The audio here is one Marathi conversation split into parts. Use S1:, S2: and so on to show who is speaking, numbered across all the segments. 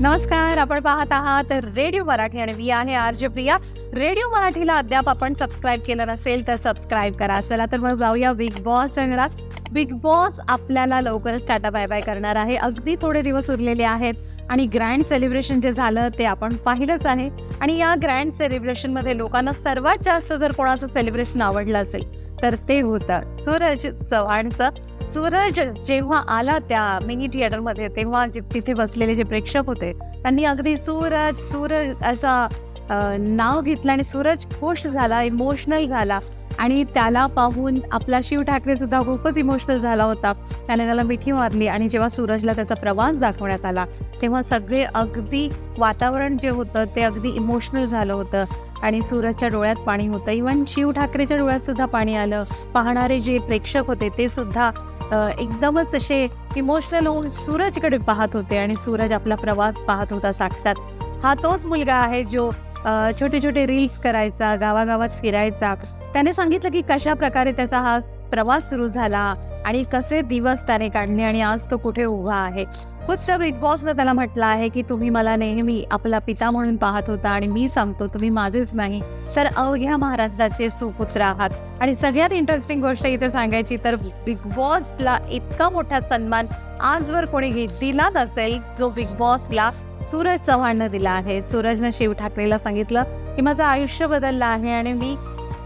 S1: नमस्कार आपण पाहत आहात रेडिओ मराठी आणि मी आहे आर जे प्रिया. रेडिओ मराठीला अद्याप आपण सबस्क्राईब केलं नसेल तर सबस्क्राईब करा. चला तर मग जाऊया बिग बॉस अंगणात बिग बॉस आपल्याला लवकरच टाटा बाय बाय करणार आहे. अगदी थोडे दिवस उरलेले आहेत आणि ग्रँड सेलिब्रेशन जे झालं ते आपण पाहिलंच आहे. आणि या ग्रँड सेलिब्रेशनमध्ये लोकांना सर्वात जास्त जर कोणाचं सेलिब्रेशन आवडलं असेल तर ते होतं सूरज चव्हाणचं. सूरज जेव्हा आला त्या मिनी थिएटरमध्ये तेव्हा जे तिथे बसलेले जे प्रेक्षक होते त्यांनी अगदी सूरज सूरज असा नाव घेतलं आणि सूरज खुश झाला इमोशनल झाला. आणि त्याला पाहून आपला शिव ठाकरे सुद्धा खूपच इमोशनल झाला होता. त्याने त्याला मिठी मारली आणि जेव्हा सूरजला त्याचा प्रवास दाखवण्यात आला तेव्हा सगळे अगदी वातावरण जे होतं ते अगदी इमोशनल झालं होतं. आणि सूरजच्या डोळ्यात पाणी होतं. इवन शिव ठाकरेच्या डोळ्यात सुद्धा पाणी आलं. पाहणारे जे प्रेक्षक होते ते सुद्धा एकदमच असे इमोशनल होऊन सूरजकडे पाहत होते आणि सूरज आपला प्रवास पाहत होता साक्षात. हा तोच मुलगा आहे जो छोटे छोटे रील्स करायचा गावागावात फिरायचा. त्याने सांगितलं की कशा प्रकारे त्याचा हा प्रवास सुरू झाला आणि कसे दिवस त्याने काढले आणि आज तो कुठे उभा आहे? खुदच्या बिग बॉसनं त्याला म्हटलं आहे की तुम्ही मला नेहमी आपला पिता म्हणून पाहत होता आणि मी सांगतो तुम्ही माझेच नाही. तर अवघ्या महाराष्ट्राचे सुपुत्र आहात. आणि सगळ्यात इंटरेस्टिंग गोष्ट इथे सांगायची तर बिग बॉसला इतका मोठा सन्मान आजवर कोणी दिलाच असेल जो बिग बॉसला सूरज चव्हाणनं दिला आहे. सूरजनं शिव ठाकरेला सांगितलं की माझं आयुष्य बदललं आहे आणि मी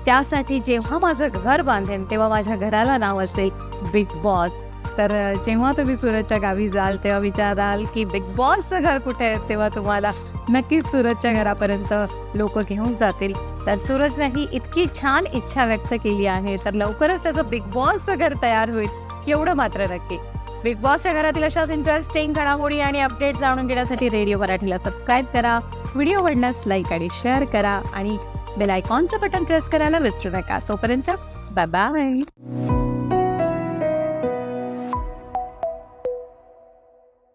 S1: त्यासाठी जेव्हा माझं घर बांधेन तेव्हा माझ्या घराला नाव असेल बिग बॉस तर जेव्हा तुम्ही सूरजच्या गावी जाल तेव्हा विचाराल की बिग बॉसचं घर कुठे आहे? तेव्हा तुम्हाला नक्कीच सूरजच्या घरापर्यंत लोक घेऊन जातील. तर सूरजने ही इतकी छान इच्छा व्यक्त केली आहे. तर लवकरच त्याचं बिग बॉसचं घर तयार होईल एवढं मात्र नक्की. बिग बॉसच्या घरातील अशाच इंटरेस्टिंग घडामोडी आणि अपडेट जाणून घेण्यासाठी रेडिओ मराठीला सबस्क्राईब करा. व्हिडिओ आवडण्यास लाईक आणि शेअर करा आणि बेल आयकॉनचं बटन प्रेस करायला विसरू नका. तोपर्यंत बाय बाय